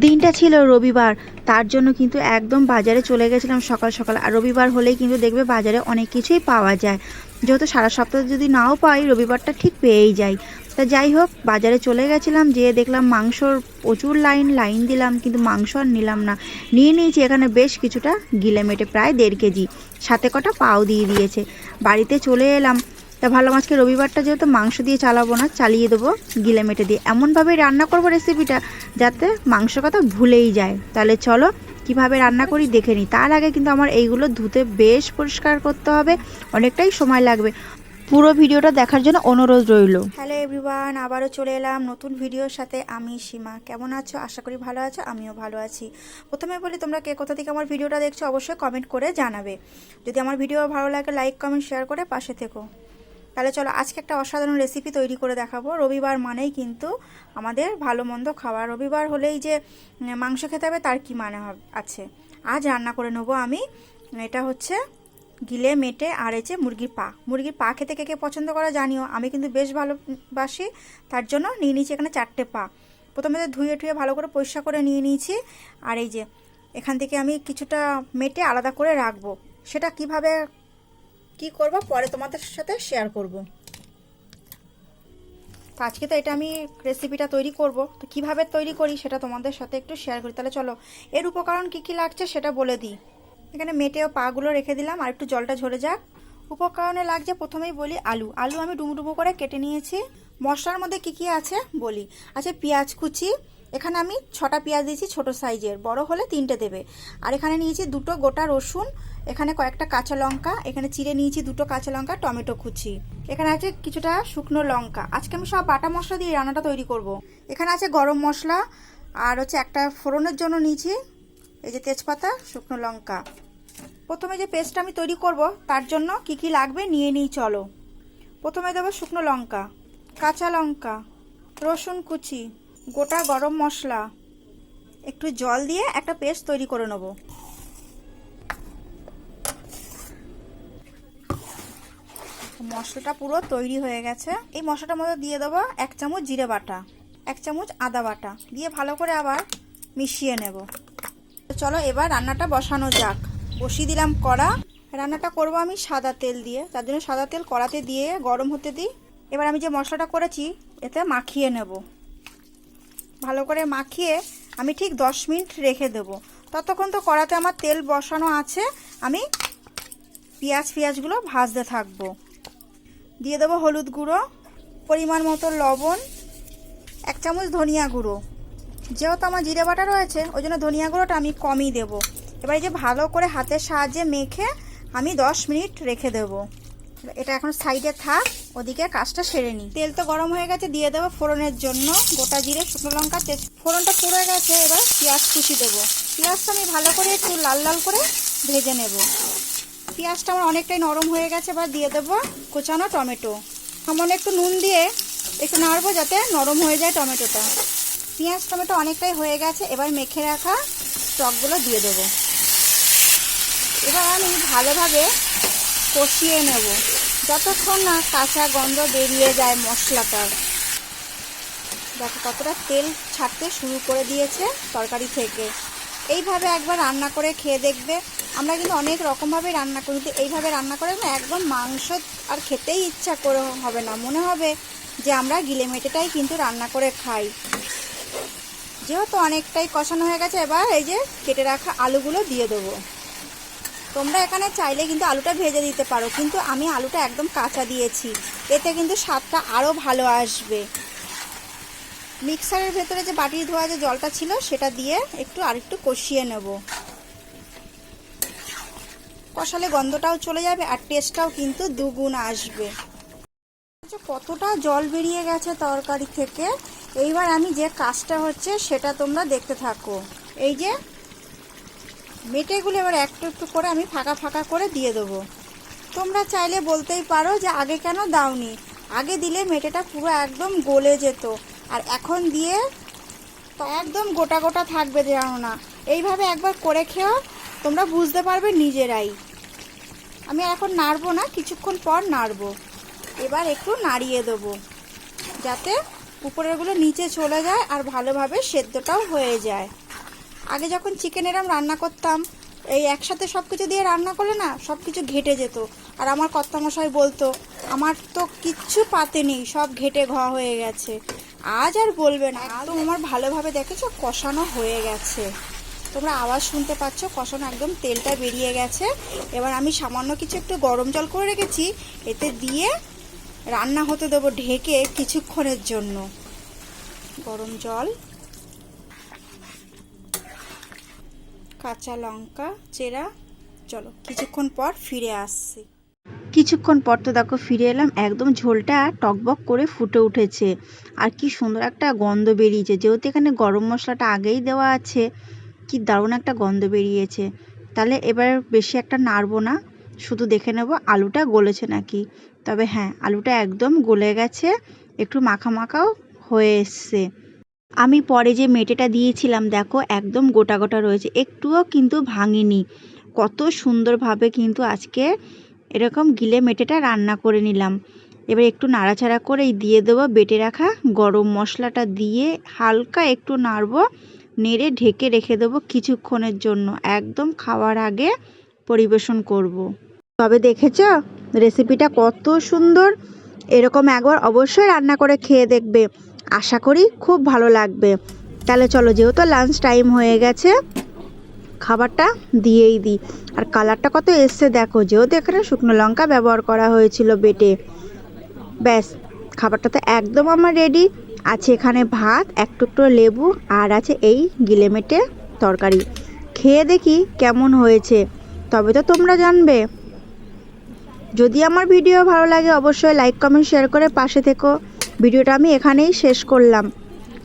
দিনটা ছিল রবিবার, তার জন্য কিন্তু একদম বাজারে চলে গেছিলাম সকাল সকাল। আর রবিবার হলেই কিন্তু দেখবে বাজারে অনেক কিছুই পাওয়া যায়। যেহেতু সারা সপ্তাহ যদি নাও পাই, রবিবারটা ঠিক পেয়েই যাই। তা যাই হোক, বাজারে চলে গেছিলাম, যেয়ে দেখলাম মাংসর প্রচুর লাইন লাইন দিলাম, কিন্তু মাংস আর নিলাম না। নিয়ে নিয়েছি এখানে বেশ কিছুটা, গিলে মেটে প্রায় দেড় কেজি। সাথে কটা পাও দিয়ে দিয়েছে। বাড়িতে চলে এলাম। তা ভালো মাছকে রবিবারটা যেহেতু মাংস দিয়ে চালাবো না, চালিয়ে দেবো, গিলে মেটে দিয়ে। এমনভাবে রান্না করব রেসিপিটা যাতে মাংস কথা ভুলেই যায়। তাহলে চলো কীভাবে রান্না করি দেখে নিই। তার আগে কিন্তু আমার এইগুলো ধুতে বেশ পরিষ্কার করতে হবে, অনেকটাই সময় লাগবে। পুরো ভিডিওটা দেখার জন্য অনুরোধ রইল। হ্যালো এভরিওয়ান, আবারও চলে এলাম নতুন ভিডিওর সাথে। আমি সীমা। কেমন আছো? আশা করি ভালো আছো, আমিও ভালো আছি। প্রথমে বলি তোমরা কে কোথা থেকে আমার ভিডিওটা দেখছ অবশ্যই কমেন্ট করে জানাবে। যদি আমার ভিডিও ভালো লাগে, লাইক, কমেন্ট, শেয়ার করে পাশে থেকো। তাহলে চলো আজকে একটা অসাধারণ রেসিপি তৈরি করে দেখাবো। রবিবার মানেই কিন্তু আমাদের ভালো মন্দ খাওয়া। রবিবার হলেই যে মাংস খেতে হবে তার কি মানে আছে। আজ রান্না করে নেব আমি, এটা হচ্ছে গিলে, মেটে আর এই যে মুরগির পা। মুরগির পা খেতে কে কে পছন্দ করা জানিও। আমি কিন্তু বেশ ভালোবাসি, তার জন্য নিয়ে নিয়েছি এখানে চারটে পা। প্রথমে তো ধুয়ে টুয়ে ভালো করে পরিষ্কার করে নিয়ে নিয়েছি। আর এই যে, এখান থেকে আমি কিছুটা মেটে আলাদা করে রাখব। সেটা কীভাবে কি করব? পরে তোমাদের সাথে শেয়ার করব। তো আজকে তো এটা আমি রেসিপিটা তৈরি করব। তো কীভাবে তৈরি করি সেটা তোমাদের সাথে একটু শেয়ার করি। তাহলে চলো, এর উপকরণ কি কি লাগছে সেটা বলে দিই। এখানে মেটে ও পাগুলো রেখে দিলাম, আর একটু জলটা ঝরে যাক। উপকরণে লাগছে প্রথমেই বলি আলু। আলু আমি ডুমো করে কেটে নিয়েছি। মশলার মধ্যে কি কি আছে বলি। আছে পেঁয়াজ কুচি এখানে আমি ছটা পেঁয়াজ দিয়েছি ছোট সাইজের, বড় হলে তিনটে দেবে। আর এখানে নিয়েছি দুটো গোটা রসুন, এখানে কয়েকটা কাঁচা লঙ্কা, এখানে চিড়ে নিয়েছি দুটো কাঁচা লঙ্কা, টমেটো কুচি। এখানে আছে কিছুটা শুকনো লঙ্কা। আজকে আমি সব বাটা মশলা দিয়ে রান্নাটা তৈরি করব। এখানে আছে গরম মশলা, আর হচ্ছে একটা ফোড়নের জন্য নিয়েছি, এই যে তেজপাতা, শুকনো লঙ্কা। প্রথমে যে পেস্টটা আমি তৈরি করব, তার জন্য কি কি লাগবে নিয়ে নিই, চলো। প্রথমে দেবো শুকনো লঙ্কা, কাঁচা লঙ্কা, রসুন কুচি গোটা গরম মশলা। একটু জল দিয়ে একটা পেস্ট তৈরি করে নেব। মশলাটা পুরো তৈরি হয়ে গেছে। এই মশলাটার মধ্যে দিয়ে দেবো এক চামচ জিরে বাটা, এক চামচ আদা বাটা। দিয়ে ভালো করে আবার মিশিয়ে নেব। চলো এবার রান্নাটা বসানো যাক। বসিয়ে দিলাম কড়া। রান্নাটা করব আমি সাদা তেল দিয়ে। তার জন্য সাদা তেল কড়াতে দিয়ে গরম হতে দিই। এবার আমি যে মশলাটা করেছি, এতে মাখিয়ে নেব। ভালো করে মাখিয়ে আমি ঠিক দশ মিনিট রেখে দেব। ততক্ষণ তো কড়াতে আমার তেল বসানো আছে, আমি পেঁয়াজ পেঁয়াজগুলো ভাজতে থাকব। দিয়ে দেবো হলুদ গুঁড়ো, পরিমাণ মতো লবণ, এক চামচ ধনিয়া গুঁড়ো। যেহেতু আমার জিরে বাটা রয়েছে, ওই জন্য ধনিয়া গুঁড়োটা আমি কমই দেব। এবার এই যে ভালো করে হাতের সাহায্যে মেখে আমি দশ মিনিট রেখে দেব। এটা এখন সাইডে থাক, ওদিকে কাজটা সেরে নিই তেল তো গরম হয়ে গেছে, দিয়ে দেবো ফোড়নের জন্য গোটা জিরে, শুকনো লঙ্কা ফোড়নটা পুড়ে গেছে, এবার পেঁয়াজ কুচি দেবো। পেঁয়াজটা আমি ভালো করে একটু লাল লাল করে ভেজে নেব। পেঁয়াজটা আমার অনেকটাই নরম হয়ে গেছে, এবার দিয়ে দেবো কোচানো টমেটো। সামান্য একটু নুন দিয়ে একটু নাড়বো যাতে নরম হয়ে যায় টমেটোটা। পেঁয়াজ টমেটো অনেকটাই হয়ে গেছে, এবার মেখে রাখা টকগুলো দিয়ে দেবো। এবার আমি ভালোভাবে কষিয়ে নেব। যতক্ষণ না কাঁচা গন্ধ বেরিয়ে যায় মশলাটার। দেখো কতটা তেল ছাড়তে শুরু করে দিয়েছে তরকারি থেকে। এইভাবে একবার রান্না করে খেয়ে দেখবে। আমরা কিন্তু অনেক রকমভাবে রান্না করি, কিন্তু এইভাবে রান্না করে না একদম মাংস আর খেতেই ইচ্ছা করে হবে না। মনে হবে যে আমরা গিলে মেটেটাই কিন্তু রান্না করে খাই। যেহেতু অনেকটাই কষানো হয়ে গেছে, এবার এই যে কেটে রাখা আলুগুলো দিয়ে দেবো। তোমরা এখানে চাইলে কিন্তু আলুটা ভেজে দিতে পারো, কিন্তু আমি আলুটা একদম কাঁচা দিয়েছি। এতে কিন্তু স্বাদটা আরও ভালো আসবে। মিক্সারের ভেতরে যে বাটি ধোয়া যে জলটা ছিল, সেটা দিয়ে একটু আরেকটু কষিয়ে নেব। কষালে গন্ধটাও চলে যাবে আর টেস্টটাও কিন্তু দুগুণ আসবে। কতটা জল বেরিয়ে গেছে তরকারি থেকে, এইবার আমি যে কাজটা হচ্ছে, সেটা তোমরা দেখতে থাকো। এই যে মেটেগুলো এবার একটু একটু করে আমি ফাঁকা ফাঁকা করে দিয়ে দেবো। তোমরা চাইলে বলতেই পারো যে আগে কেন দাওনি? আগে দিলে মেটেটা পুরো একদম গলে যেত। আর এখন দিয়ে একদম গোটা গোটা থাকবে জানো না। এইভাবে একবার করে খেও, তোমরা বুঝতে পারবে নিজেরাই। আমি এখন নাড়বো না, কিছুক্ষণ পর নাড়বো। এবার একটু নাড়িয়ে দেবো, যাতে উপরেরগুলো নিচে চলে যায় আর ভালোভাবে সেদ্ধটাও হয়ে যায়। আগে যখন চিকেন এরম রান্না করতাম, এই একসাথে সব কিছু দিয়ে রান্না করলে না সব কিছু ঘেটে যেত। আর আমার কর্তামশাই বলতো, আমার তো কিচ্ছু পাতে নেই, সব ঘেটে ঘ হয়ে গেছে। আজ আর বলবে না। একদম আমার ভালোভাবে দেখেছ, কষানো হয়ে গেছে। তোমরা আওয়াজ শুনতে পাচ্ছ, কষানো একদম তেলটা বেরিয়ে গেছে। এবার আমি সামান্য কিছু একটু গরম জল করে রেখেছি, এতে দিয়ে রান্না হতে দেবো ঢেকে কিছুক্ষণের জন্য। গরম জল। কাঁচা লঙ্কা, চেরা, চলো কিছুক্ষণ পর ফিরে আসছি। কিছুক্ষণ পর তো দেখো ফিরে এলাম, একদম ঝোলটা টকবক করে ফুটে উঠেছে। আর কি সুন্দর একটা গন্ধ বেরিয়েছে, যেহেতু এখানে গরম মশলাটা আগেই দেওয়া আছে, কি দারুণ একটা গন্ধ বেরিয়েছে। তাহলে এবার বেশি একটা নাড়বো না, শুধু দেখে নেব আলুটা গলেছে নাকি। তবে হ্যাঁ আলুটা একদম গলে গেছে, একটু মাখা মাখাও হয়ে এসছে। আমি পরে যে মেটেটা দিয়েছিলাম, দেখো একদম গোটা গোটা রয়েছে। একটুও কিন্তু ভাঙিনি। কত সুন্দরভাবে কিন্তু আজকে এরকম গিলে মেটেটা রান্না করে নিলাম। এবার একটু নাড়াচাড়া করেই দিয়ে দেবো, বেটে রাখা গরম মশলাটা দিয়ে হালকা একটু নাড়বো, নেড়ে ঢেকে রেখে দেবো কিছুক্ষণের জন্য। একদম খাওয়ার আগে পরিবেশন করব। তবে দেখেছ রেসিপিটা কত সুন্দর। এরকম একবার অবশ্যই রান্না করে খেয়ে দেখবে। আশা করি খুব ভালো লাগবে। তাহলে চলো, যেহেতু লাঞ্চ টাইম হয়ে গেছে, খাবারটা দিয়েই দিই। আর কালারটা কত এসছে দেখো, যেহেতু এখানে শুকনো লঙ্কা ব্যবহার করা হয়েছিল বেটে। ব্যাস, খাবারটা তো একদম আমার রেডি আছে এখানে ভাত, এক টুকরো লেবু, আর আছে এই গিলেমেটে তরকারি। খেয়ে দেখি কেমন হয়েছে, তবে তো তোমরা জানবে। যদি আমার ভিডিও ভালো লাগে, অবশ্যই লাইক কমেন্ট শেয়ার করে পাশে থেকো। ভিডিওটা আমি এখানেই শেষ করলাম।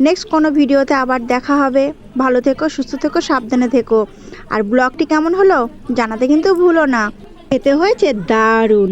নেক্সট কোনো ভিডিওতে আবার দেখা হবে। ভালো থেকো, সুস্থ থেকো, সাবধানে থেকো। আর ব্লগটি কেমন হলো জানাতে কিন্তু ভুলো না। খেতে হয়েছে দারুণ।